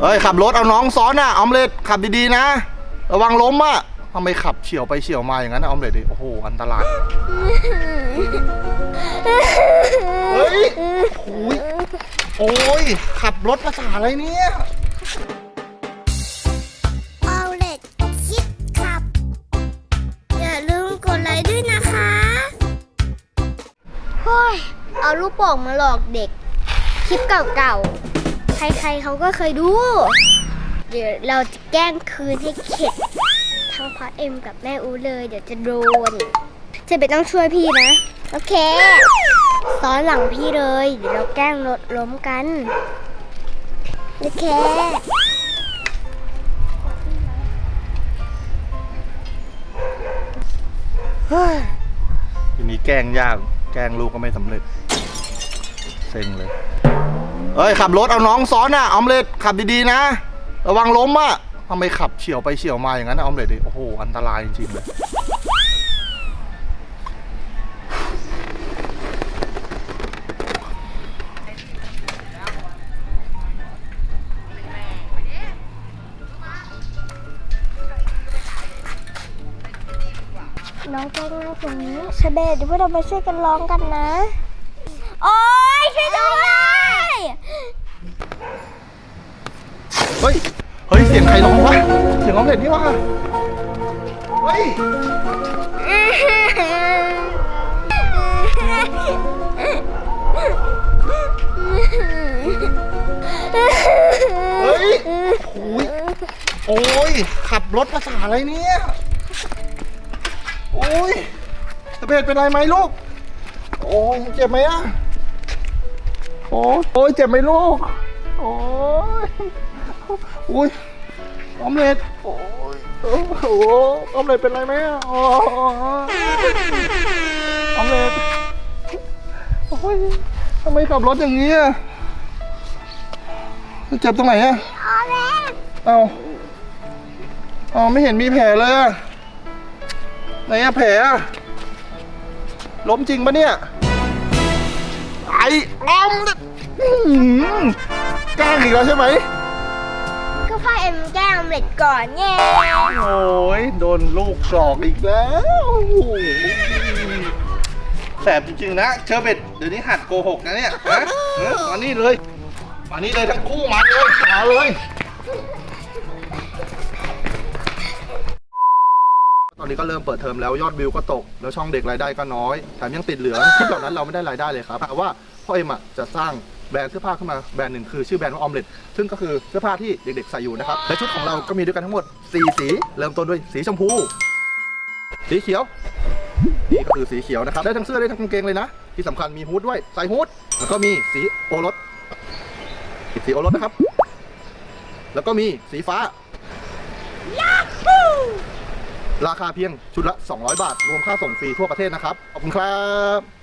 เอ้ยขับรถเอาน้องซ้อนอะออมเล็ตขับดีๆนะ ระวังล้มอะทำไมขับเฉียวไปเฉียวมาอย่างนั้นอะออมเล็ตดิโอ้โหอันตรายเฮ้ยโอ้ยโอ้ยขับรถภาษาอะไรเนี่ยเอาเล็ดคิดขับ อย่าลืมกดไลค์ด้วยนะคะเฮ้ยเอาลูกโป่งมาหลอกเด็ก คลิปเก่าๆ ใครๆเขาก็เคยดู เดี๋ยวเราจะแกล้งคืนให้เข็ด ทั้งพ่อเอ็มกับแม่อูเลย เดี๋ยวจะโดนจะไปต้องช่วยพี่นะ โอเค ซ้อนหลังพี่เลย เดี๋ยวเราแกล้งรถล้มกัน โอเคทีนี้แกล้งยาก แกล้งลูกก็ไม่สำเร็จ เซ็งเลย เอ้ยขับรถเอาน้องซ้อนอะออมเล็ตขับดีๆนะ ระวังล้มอะทำไมขับเฉียวไปเฉียวมาอย่างนั้นอะออมเล็ตดิโอ้โหอันตรายจริงๆเลยน้องแกล้งง่ายกว่านี้เชเบตเดี๋ยวพวกเรามาช่วยกันร้องกันนะ โอ๊ยช่วยด้วย เฮ้ย เฮ้ย เสียงใครร้องวะ เสียงออมเล็ตนี่วะเฮ้ย เฮ้ยโอ้ยโอ้ย ขับรถภาษาอะไรเนี่ย โอ้ยสเปดเป็นไรไหมลูก โอ้ยเจ็บไหมอะโอ้ยโอ้ยเจ็บไหมลูก โอ้ย อ้ยออมเล็ตโอ้ยโอ้โหออมเล็ตเป็นไรไหมอะโอ้ยออมเล็ตโอ้ยทำไมขับรถอย่างนี้อะเจ็บตรงไหนอะเอาแล้วเอาเอาไม่เห็นมีแผลเลยอะไหนอะแผลอะล้มจริงปะเนี่ย ไอ้ออมเนี่ยอื้อหือกล้างอีกแล้วใช่ไหม พ่อเอ็มแกล้งอมเล็ตก่อนไงโอ้ยโดนลูกหลอกอีกแล้วโอ้โหแสบจริงๆนะเชอร์เบตเดี๋ยวนี้หัดโกหกนะเนี่ยฮะเออมานี่เลยมานี่เลยทั้งคู่มาเลยมาเลย ตอนนี้ก็เริ่มเปิดเทอมแล้วยอดวิวก็ตก แล้วช่องเด็กรายได้ก็น้อยแถมยังติดเหลืองคลิปเหล่านั้นเราไม่ได้รายได้เลยครับแต่ว่าพ่อเอ็มอะจะสร้าง แบรนด์เสื้อผ้าขึ้นมาแบรนด์หนึ่งคือชื่อแบรนด์ว่าออมเล็ตซึ่งก็คือเสื้อผ้าที่เด็กๆใส่อยู่นะครับและชุดของเราก็มีด้วยกันทั้งหมด4สีเริ่มต้นด้วยสีชมพู สีเขียวนี่ก็คือสีเขียวนะครับได้ทั้งเสื้อได้ทั้งกางเกงเลยนะ ที่สำคัญมีฮูดด้วยใส่ฮูดแล้วก็มีสีโอรสสีโอรสนะครับ แล้วก็มีสีฟ้า ราคาเพียงชุดละ 200 บาท รวมค่าส่งฟรีทั่วประเทศนะครับ ขอบคุณครับ